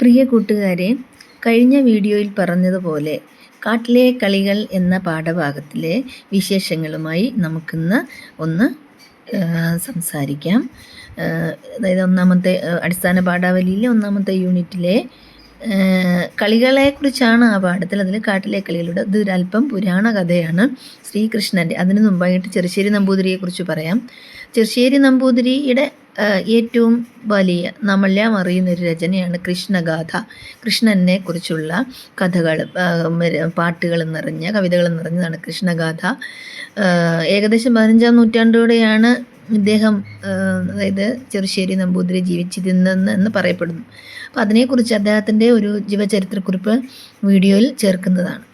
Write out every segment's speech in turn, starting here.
പ്രിയ കൂട്ടുകാരെ കഴിഞ്ഞ വീഡിയോയിൽ പറഞ്ഞതുപോലെ കാട്ടിലെ കളികൾ എന്ന പാഠഭാഗത്തിലെ വിശേഷങ്ങളുമായി നമുക്കിന്ന് ഒന്ന് സംസാരിക്കാം. അതായത് ഒന്നാമത്തെ അടിസ്ഥാന പാഠാവലിയിലെ ഒന്നാമത്തെ യൂണിറ്റിലെ കളികളെക്കുറിച്ചാണ് ആ പാഠത്തിൽ. അതിൽ കാട്ടിലെ കളികളുടെ ഇതൊരല്പം പുരാണ കഥയാണ് ശ്രീകൃഷ്ണന്റെ. അതിനു മുമ്പായിട്ട് ചെറുശ്ശേരി നമ്പൂതിരിയെക്കുറിച്ച് പറയാം. ചെറുശ്ശേരി നമ്പൂതിരിയുടെ ഏറ്റവും വലിയ നമ്മളെല്ലാം അറിയുന്ന ഒരു രചനയാണ് കൃഷ്ണഗാഥ. കൃഷ്ണനെ കുറിച്ചുള്ള കഥകൾ പാട്ടുകൾ നിറഞ്ഞ കവിതകൾ നിറഞ്ഞതാണ് കൃഷ്ണഗാഥ. ഏകദേശം പതിനഞ്ചാം നൂറ്റാണ്ടോടെയാണ് ഇദ്ദേഹം അതായത് ചെറുശ്ശേരി നമ്പൂതിരി ജീവിച്ചിരുന്നെന്ന് എന്ന് പറയപ്പെടുന്നു. അപ്പോൾ അതിനെക്കുറിച്ച് അദ്ദേഹത്തിന്റെ ഒരു ജീവചരിത്രക്കുറിപ്പ് വീഡിയോയിൽ ചേർക്കുന്നതാണ്.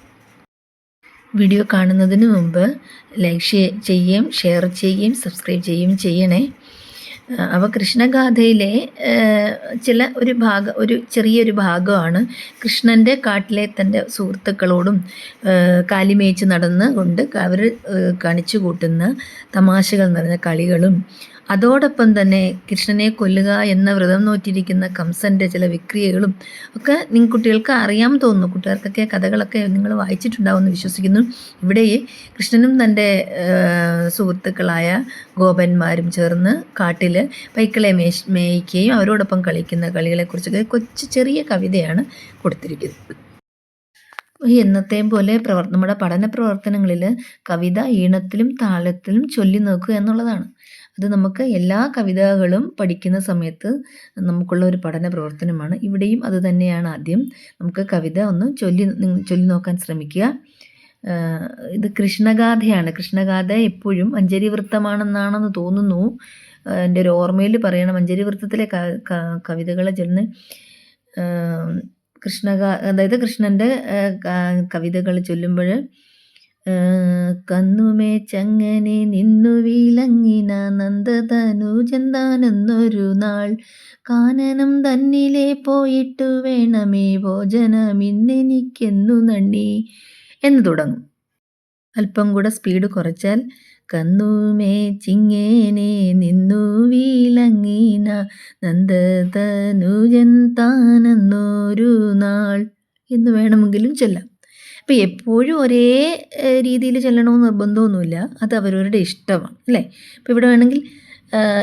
വീഡിയോ കാണുന്നതിന് മുമ്പ് ലൈക്ക് ചെയ്യുകയും ഷെയർ ചെയ്യുകയും സബ്സ്ക്രൈബ് ചെയ്യുകയും ചെയ്യണേ. അവ കൃഷ്ണഗാഥയിലെ ചില ഒരു ഭാഗ ഒരു ചെറിയൊരു ഭാഗമാണ് കൃഷ്ണന്റെ കാട്ടിലെ തന്റെ സുഹൃത്തുക്കളോടും കാലിമേച്ച് നടന്ന് കൊണ്ട് അവർ കാണിച്ചു കൂട്ടുന്ന തമാശകൾ നിറഞ്ഞ കളികളും അതോടൊപ്പം തന്നെ കൃഷ്ണനെ കൊല്ലുക എന്ന വ്രതം നോറ്റിരിക്കുന്ന കംസന്റെ ചില വിക്രിയകളും ഒക്കെ നിങ്ങൾ കുട്ടികൾക്ക് അറിയാൻ തോന്നുന്നു. കുട്ടികൾക്കൊക്കെ കഥകളൊക്കെ നിങ്ങൾ വായിച്ചിട്ടുണ്ടാവുമെന്ന് വിശ്വസിക്കുന്നു. ഇവിടെ കൃഷ്ണനും തന്റെ സുഹൃത്തുക്കളായ ഗോപന്മാരും ചേർന്ന് കാട്ടിൽ പൈക്കളെ മേശ് മേയിക്കുകയും അവരോടൊപ്പം കളിക്കുന്ന കളികളെക്കുറിച്ചൊക്കെ കൊച്ചു ചെറിയ കവിതയാണ് കൊടുത്തിരിക്കുന്നത്. എന്നത്തെയും പോലെ പ്രവർ നമ്മുടെ പഠന പ്രവർത്തനങ്ങളിൽ കവിത ഈണത്തിലും താളത്തിലും ചൊല്ലി നോക്കുക എന്നുള്ളതാണ്. അത് നമുക്ക് എല്ലാ കവിതകളും പഠിക്കുന്ന സമയത്ത് നമുക്കുള്ള ഒരു പഠന പ്രവർത്തനമാണ്. ഇവിടെയും അത് തന്നെയാണ് ആദ്യം. നമുക്ക് കവിത ഒന്ന് ചൊല്ലി ചൊല്ലി നോക്കാൻ ശ്രമിക്കുക. ഇത് കൃഷ്ണഗാഥയാണ്. കൃഷ്ണഗാഥ എപ്പോഴും അഞ്ചരി വൃത്തമാണെന്നാണെന്ന് തോന്നുന്നു എന്റെ ഒരു ഓർമ്മയിൽ പറയണം. അഞ്ചരി വൃത്തത്തിലെ കവിതകളെ ചെന്ന് കൃഷ്ണഗാ അതായത് കൃഷ്ണന്റെ കവിതകൾ ചൊല്ലുമ്പോൾ കന്നുമേ ചങ്ങനെ നിന്നു വിളങ്ങിന നന്ദതനൂജന്താനെന്നൊരു നാൾ. കാനനം തന്നിലെ പോയിട്ടു വേണമേ ഭോജനമിന്നെനിക്കെന്നു നണ്ണി എന്ന് തുടങ്ങും. അല്പം കൂടെ സ്പീഡ് കുറച്ചാൽ കന്നുമേ ചിങ്ങേനെ നിന്നു വീലങ്ങീന നന്ദതനുജൻ താനെന്നൊരു നാൾ എന്ന് വേണമെങ്കിലും ചൊല്ലാം. അപ്പം എപ്പോഴും ഒരേ രീതിയിൽ ചെല്ലണമെന്ന് നിർബന്ധമൊന്നുമില്ല. അത് അവരവരുടെ ഇഷ്ടമാണ് അല്ലേ? ഇപ്പം ഇവിടെ വേണമെങ്കിൽ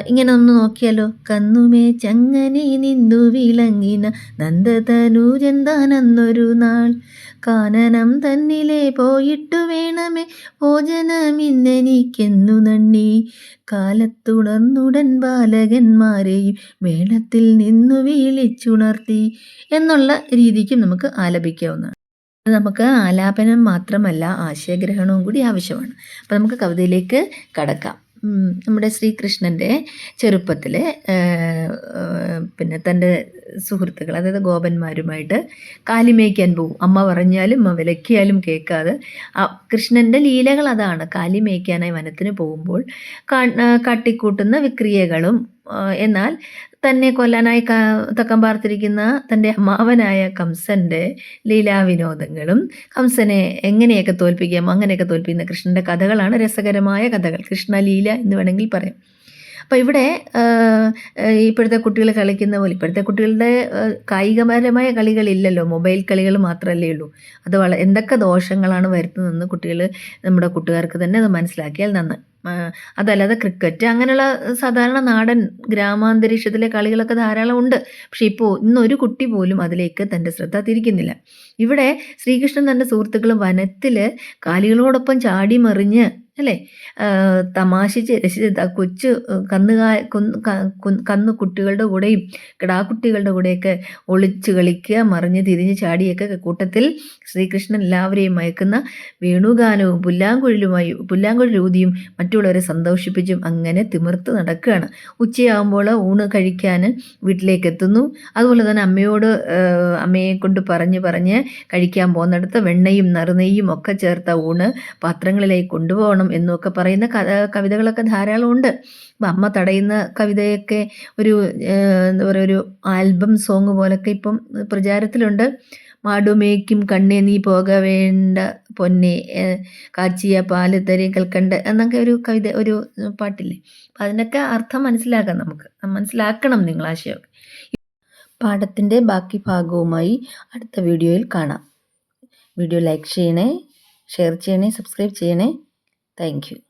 ഇങ്ങനെ ഒന്ന് നോക്കിയാലോ? കന്നുമേ ചങ്ങനെ നിന്നു വിളങ്ങിന നന്ദതനൂജന്താനന്നൊരു നാൾ. കാനനം തന്നിലെ പോയിട്ടു വേണമേ ഭോജനമിന്നെനിക്കെന്നു നണ്ണി കാലത്തുണർന്നുടൻ ബാലകന്മാരെയും മേളത്തിൽ നിന്നു വിളിച്ചുണർത്തി. എന്നുള്ള രീതിക്കും നമുക്ക് ആലപിക്കാവുന്നതാണ്. നമുക്ക് ആലാപനം മാത്രമല്ല ആശയഗ്രഹണവും കൂടി ആവശ്യമാണ്. അപ്പോൾ നമുക്ക് കവിതയിലേക്ക് കടക്കാം. നമ്മുടെ ശ്രീകൃഷ്ണന്റെ ചെറുപ്പത്തിൽ പിന്നെ തന്റെ സുഹൃത്തുക്കൾ അതായത് ഗോപന്മാരുമായിട്ട് കാലിമേയ്ക്കാൻ പോകും അമ്മ പറഞ്ഞാലും വിലക്കിയാലും കേൾക്കാതെ. കൃഷ്ണന്റെ ലീലകൾ അതാണ്. കാലിമേയ്ക്കാനായി വനത്തിന് പോകുമ്പോൾ കാട്ടിക്കൂട്ടുന്ന വിക്രിയകളും എന്നാൽ തന്നെ കൊല്ലാനായി തക്കം പാർത്തിരിക്കുന്ന തന്റെ അമ്മാവനായ കംസന്റെ ലീലാവിനോദങ്ങളും കംസനെ എങ്ങനെയൊക്കെ തോൽപ്പിക്കാം അങ്ങനെയൊക്കെ തോൽപ്പിക്കുന്ന കൃഷ്ണന്റെ കഥകളാണ് രസകരമായ കഥകൾ. കൃഷ്ണ ലീല എന്ന് വേണമെങ്കിൽ പറയാം. അപ്പോൾ ഇവിടെ ഇപ്പോഴത്തെ കുട്ടികൾ കളിക്കുന്ന പോലെ ഇപ്പോഴത്തെ കുട്ടികളുടെ കായികപരമായ കളികളില്ലല്ലോ മൊബൈൽ കളികൾ മാത്രമല്ലേ ഉള്ളൂ. അത് വള എന്തൊക്കെ ദോഷങ്ങളാണ് വരുത്തുന്നതെന്ന് കുട്ടികൾ നമ്മുടെ കൂട്ടുകാർക്ക് തന്നെ അത് മനസ്സിലാക്കിയാൽ നന്ന് അതല്ലാതെ ക്രിക്കറ്റ് അങ്ങനെയുള്ള സാധാരണ നാടൻ ഗ്രാമാന്തരീക്ഷത്തിലെ കളികളൊക്കെ ധാരാളം ഉണ്ട്. പക്ഷേ ഇപ്പോൾ ഇന്നൊരു കുട്ടി പോലും അതിലേക്ക് തന്റെ ശ്രദ്ധ തിരിക്കുന്നില്ല. ഇവിടെ ശ്രീകൃഷ്ണൻ തന്റെ സുഹൃത്തുക്കളും വനത്തിൽ കാലികളോടൊപ്പം ചാടി മറിഞ്ഞ് അല്ലേ? തമാശിച്ച് രസിച്ച് കൊച്ചു കന്നുകാ കൊന്ന് കന്നു കുട്ടികളുടെ കൂടെയും കിടാക്കുട്ടികളുടെ കൂടെയൊക്കെ ഒളിച്ച് കളിക്കുക മറിഞ്ഞ് തിരിഞ്ഞ് ചാടിയൊക്കെ കൂട്ടത്തിൽ ശ്രീകൃഷ്ണൻ എല്ലാവരെയും മയക്കുന്ന വേണുഗാനവും പുല്ലാങ്കുഴലുമായി പുല്ലാങ്കുഴൽ ഊതിയും മറ്റുള്ളവരെ സന്തോഷിപ്പിച്ചും അങ്ങനെ തിമിർത്ത് നടക്കുകയാണ്. ഉച്ചയാകുമ്പോൾ ഊണ് കഴിക്കാൻ വീട്ടിലേക്ക് എത്തുന്നു. അതുപോലെ തന്നെ അമ്മയോട് അമ്മയെ കൊണ്ട് പറഞ്ഞ് പറഞ്ഞ് കഴിക്കാൻ പോകുന്നിടത്ത് വെണ്ണയും നറുനെയ്യും ഒക്കെ ചേർത്ത ഊണ് പാത്രങ്ങളിലേക്ക് കൊണ്ടുപോകണം. എന്നൊക്കെ പറയുന്ന കവിതകളൊക്കെ ധാരാളം ഉണ്ട്. അപ്പം അമ്മ തടയുന്ന കവിതയൊക്കെ ഒരു എന്താ പറയുക ഒരു ആൽബം സോങ് പോലൊക്കെ ഇപ്പം പ്രചാരത്തിലുണ്ട്. മാടുമേക്കും കണ്ണേ നീ പോക വേണ്ട പൊന്നെ കാച്ചിയ പാൽ തരി കൽക്കണ്ട് എന്നൊക്കെ ഒരു കവിത ഒരു പാട്ടില്ലേ. അപ്പം അതിനൊക്കെ അർത്ഥം മനസ്സിലാക്കാം നമുക്ക്. മനസ്സിലാക്കണം നിങ്ങൾ ആശയമൊക്കെ പാഠത്തിന്റെ ബാക്കി ഭാഗവുമായി അടുത്ത വീഡിയോയിൽ കാണാം. വീഡിയോ ലൈക്ക് ചെയ്യണേ ഷെയർ ചെയ്യണേ സബ്സ്ക്രൈബ് ചെയ്യണേ. Thank you.